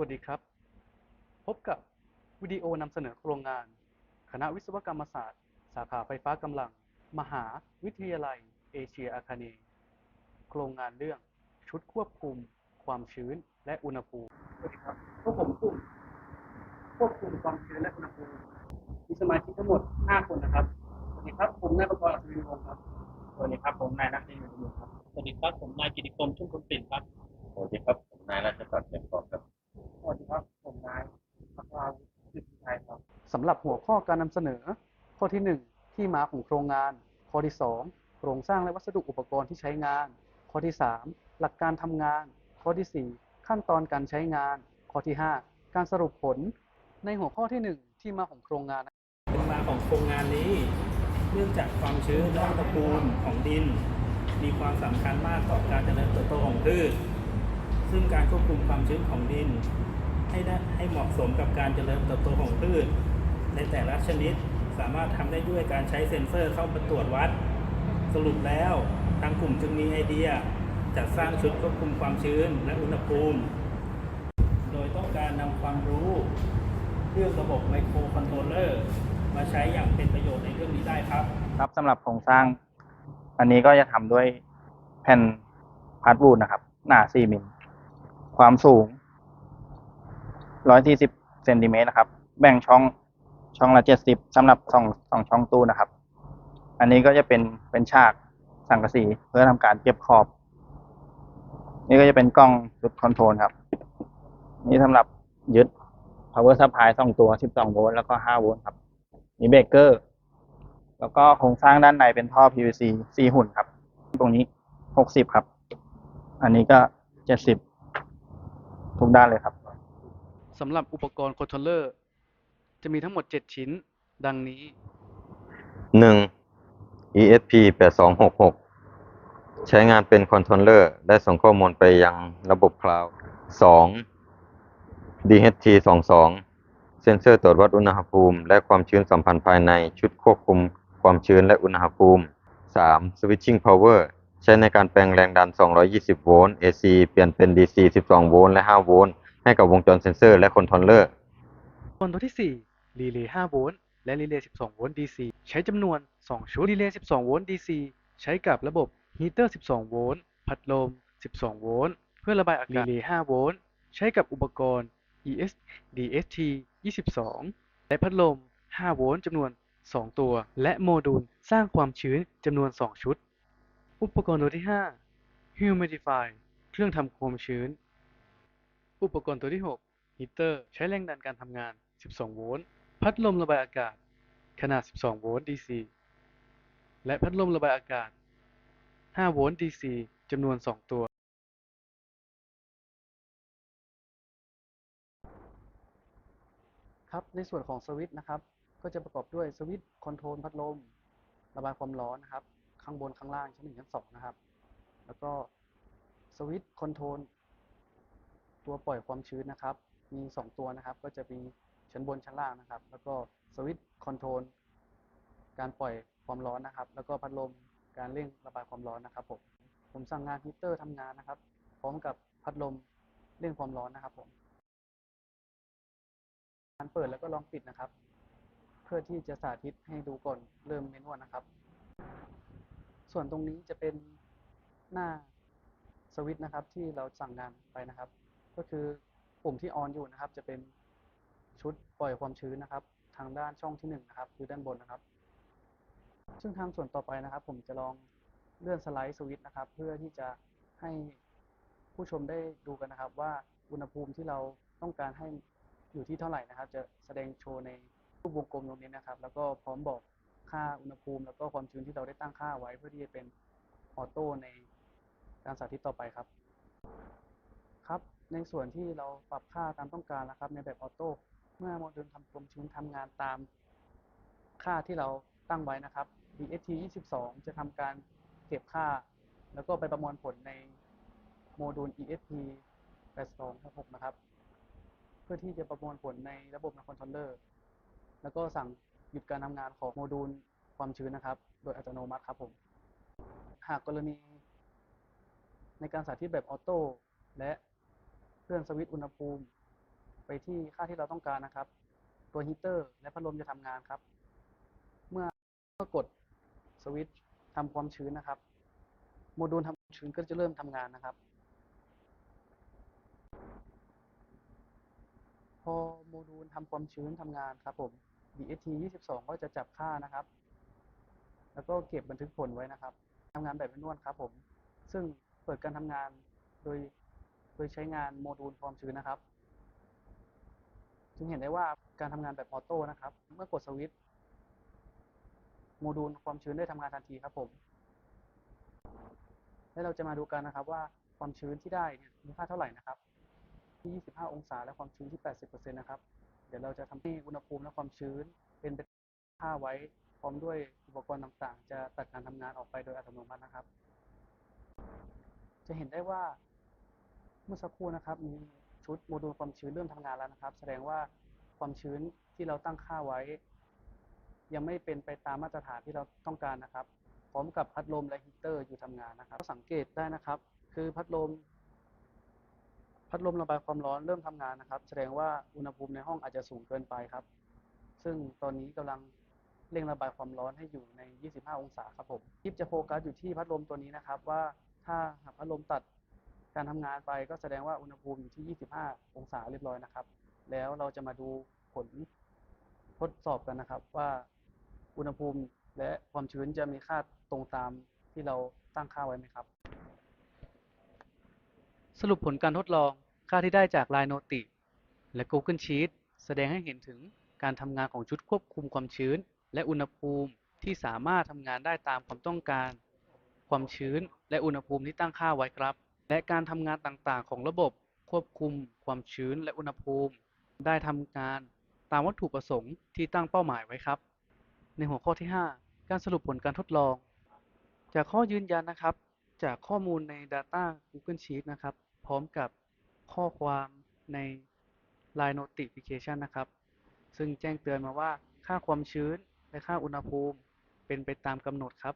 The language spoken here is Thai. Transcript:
วัสดีครับ พบกับวิดีโอนำเสนอโครงงาน คณะวิศวกรรมศาสตร์ สาขาไฟฟ้ากำลัง มหาวิทยาลัย เอเชียอาคเนย์โครงงานเรื่องชุดควบคุม ความชื้นและอุณหภูมิ สวัสดีครับพวกผมกลุ่มควบคุมความชื้นและอุณหภูมิ มีสมาชิกทั้งหมด 5 คนนะครับ สวัสดีครับ ผมนายประกรณ์อัศวินวงศ์ครับ สวัสดีครับ ผมนายนักเรียนอยู่ครับ สวัสดีครับ ผมนายกิติคมชุ่มคุณปิ่นครับสวัสดีครับผมนายรัชศักดิ์เจ็บกอบครับ สวัสดีครับ ผมนายพักราวุฒิสิทธิชัยครับสำหรับหัวข้อการนำเสนอ ข้อที่ 1 ที่มาของโครงงาน ข้อที่ 2 โครงสร้างและวัสดุอุปกรณ์ที่ใช้งาน ข้อที่ 3 หลักการทำงาน ข้อทีสี่ 4 ขั้นตอนการใช้งาน ข้อที่ 5 การสรุปผล ในหัวข้อที่ 1 ที่มาของโครงงานเป็นมาของโครงงานนี้ เนื่องจากความชื้นและอุณหภูมิของดิน มีความสำคัญมากต่อการเจริญเติบโตของพืชซึ่งการควบคุมความชื้นของดินให้ได้ให้เหมาะสมกับการเจริญเติบโตของพืช ในแต่ละชนิด สามารถทำได้ด้วยการใช้เซ็นเซอร์เข้ามาตรวจวัด สรุปแล้วทางกลุ่มจึงมีไอเดียจัดสร้างชุดควบคุมความชื้นและอุณหภูมิ โดยต้องการนำความรู้เรื่องระบบไมโครคอนโทรลเลอร์มาใช้อย่างเป็นประโยชน์ในเรื่องนี้ได้ครับ ครับสำหรับโครงสร้าง อันนี้ก็จะทำด้วยแผ่นพาร์ทวูดนะครับ หนา4มิลความสูง 140เซนติเมตรนะครับ แบ่งช่อง ช่องละ70สำหรับสองสองช่องตู้นะครับ อันนี้ก็จะเป็นเป็นฉากสังกะสีเพื่อทำการเก็บขอบ นี่ก็จะเป็นกล้องจุดคอนโทรลครับ นี่สำหรับยึด power supply สองตัว12โวลต์แล้วก็5โวลต์ครับ มีเบรกเกอร์ แล้วก็โครงสร้างด้านในเป็นท่อ PVC 4หุ่นครับ ตรงนี้60ครับ อันนี้ก็70ทุกด้านเลยครับสำหรับอุปกรณ์คอนโทรลเลอร์ จะมีทั้งหมด 7 ชิ้น ดังนี้หนึ่ง ESP 8266 ใช้งานเป็นคอนโทรลเลอร์ และส่งข้อมูลไปยังระบบคลาวด์สอง DHT 22 เซ็นเซอร์ตรวจวัดอุณหภูมิ และความชื้นสัมพันธ์ภายในชุดควบคุมความชื้นและอุณหภูมิ 3. Switching Power ใช้ในการแปลงแรงดัน 220 โวลต์ AC เปลี่ยนเป็น DC 12 โวลต์ และ 5 โวลต์ ให้กับวงจรเซ็นเซอร์และคอนโทรลเลอร์ ส่วนตัวที่ 4 รีเลย์5โวลต์และรีเลย์12โวลต์ DC ใช้จำนวน 2 ชุดรีเลย์12โวลต์ DC ใช้กับระบบฮีเตอร์12โวลต์พัดลม 12 โวลต์ เพื่อระบายอากาศรีเลย์5โวลต์ ใช้กับอุปกรณ์ ES DST 22 และพัดลม 5 โวลต์จำนวน 2 ตัว และโมดูลสร้างความชื้นจำนวน 2 ชุด อุปกรณ์ตัวที่ 5 Humidify เครื่องทำความชื้น อุปกรณ์ตัวที่ 6 ฮีเตอร์ ใช้แรงดันการทำงาน 12 โวลต์ พัดลมระบายอากาศขนาด 12 โวลต์ DC และพัดลมระบายอากาศ 5 โวลต์ DC จำนวน 2 ตัว ครับ ในส่วนของสวิตช์นะครับ ก็จะประกอบด้วยสวิตช์คอนโทรลพัดลม ระบายความร้อนนะครับ ข้างบนข้างล่างชั้นหนึ่งชั้นสองนะครับ แล้วก็สวิตช์คอนโทรลตัวปล่อยความชื้นนะครับ มี 2 ตัวนะครับ ก็จะมี ชั้นบนชั้นล่างนะครับ แล้วก็สวิตช์คอนโทรลการปล่อยความร้อนนะครับ แล้วก็พัดลมการเร่งระบายความร้อนนะครับผมผมสั่งงานฮีเตอร์ทำงานนะครับ พร้อมกับพัดลมเร่งความร้อนนะครับผมการเปิดแล้วก็ลองปิดนะครับ เพื่อที่จะสาธิตให้ดูก่อนเริ่มเมนวดนะครับ ส่วนตรงนี้จะเป็นหน้าสวิตช์นะครับที่เราสั่งงานไปนะครับ ก็คือปุ่มที่ออนอยู่นะครับ จะเป็น ชุดปล่อยความชื้นนะครับ ทางด้านช่องที่หนึ่งนะครับคือด้านบนนะครับ ซึ่งทางส่วนต่อไปนะครับ ผมจะลองเลื่อนสไลด์สวิตช์นะครับ เพื่อที่จะให้ผู้ชมได้ดูกันนะครับ ว่าอุณหภูมิที่เราต้องการให้อยู่ที่เท่าไหร่นะครับ จะแสดงโชว์ในรูปวงกลมตรงนี้นะครับ แล้วก็พร้อมบอกค่าอุณหภูมิ แล้วก็ความชื้นที่เราได้ตั้งค่าไว้เพื่อที่จะเป็นออโต้ในการสาธิตต่อไปครับ ครับ ในส่วนที่เราปรับค่าตามต้องการนะครับ ในแบบออโต้ เมื่อโมดูลทำความชื้นทำงานตามค่าที่เราตั้งไว้นะครับ DST 22 จะทำการเก็บค่า แล้วก็ไปประมวลผลในโมดูล ESP 8266นะครับ เพื่อที่จะประมวลผลในระบบในคอนโทรลเลอร์ แล้วก็สั่งหยุดการทำงานของโมดูลความชื้นนะครับ โดยอัตโนมัติครับผม หากกรณี ในการสาธิตแบบออโต้และเคลื่อนสวิตช์อุณหภูมิ ไปที่ค่าที่เราต้องการนะครับ ตัวฮีเตอร์และพัดลมจะทำงานครับ เมื่อเมื่อกดสวิตช์ทำความชื้นนะครับ โมดูลทำความชื้นก็จะเริ่มทำงานนะครับ พอโมดูลทำความชื้นทำงานครับผม DST 22 ก็จะจับค่านะครับ แล้วก็เก็บบันทึกผลไว้นะครับทำงานแบบเป็นนวลครับผม ซึ่งเปิดการทำงานโดยโดยใช้งานโมดูลความชื้นนะครับ จึงเห็นได้ว่าการทำงานแบบออโต้นะครับ เมื่อกดสวิตช์โมดูลความชื้นได้ทำงานทันทีครับผม และเราจะมาดูกันนะครับว่าความชื้นที่ได้เนี่ยมีค่าเท่าไหร่นะครับ ที่ 25 องศาและความชื้นที่ 80%นะครับ เดี๋ยวเราจะทำให้อุณหภูมิและความชื้นเป็นไปค่าไว้พร้อมด้วยอุปกรณ์ต่างๆ จะตัดการทำงานออกไปโดยอัตโนมัตินะครับ จะเห็นได้ว่าเมื่อสักครู่นะครับ มี ชุดโมดูลความชื้นเริ่มทำงานแล้วนะครับ แสดงว่าความชื้นที่เราตั้งค่าไว้ ยังไม่เป็นไปตามมาตรฐานที่เราต้องการนะครับ พร้อมกับพัดลมและฮีเตอร์อยู่ทำงานนะครับสังเกตได้นะครับ คือพัดลม พัดลมระบายความร้อนเริ่มทำงานนะครับ แสดงว่าอุณหภูมิในห้องอาจจะสูงเกินไปครับ ซึ่งตอนนี้กำลังเร่งระบายความร้อนให้อยู่ใน 25 องศาครับผมคลิปจะโฟกัสอยู่ที่พัดลมตัวนี้นะครับว่าถ้าหากพัดลมตัด การทำงานไปก็แสดงว่าอุณหภูมิอยู่ที่ 25 องศาเรียบร้อยนะครับ แล้วเราจะมาดูผลทดสอบกันนะครับ ว่าอุณหภูมิและความชื้นจะมีค่าตรงตามที่เราตั้งค่าไว้ไหมครับ สรุปผลการทดลองค่าที่ได้จาก Line Noti และ Google Sheet แสดงให้เห็นถึงการทำงานของชุดควบคุมความชื้น และอุณหภูมิที่สามารถทำงานได้ตามความต้องการ ความชื้น และอุณหภูมิที่ตั้งค่าไว้ครับ และการทำงานต่างๆ ของระบบควบคุม ความชื้นและอุณหภูมิ ได้ทำงานตามวัตถุประสงค์ที่ตั้งเป้าหมายไว้ครับ ในหัวข้อที่ 5 การสรุปผลการทดลอง จากข้อยืนยันนะครับ จากข้อมูลใน Data Google Sheet นะครับ พร้อมกับข้อความใน Line Notification นะครับ ซึ่งแจ้งเตือนมาว่าค่าความชื้นและค่าอุณหภูมิเป็นไปตามกำหนดครับ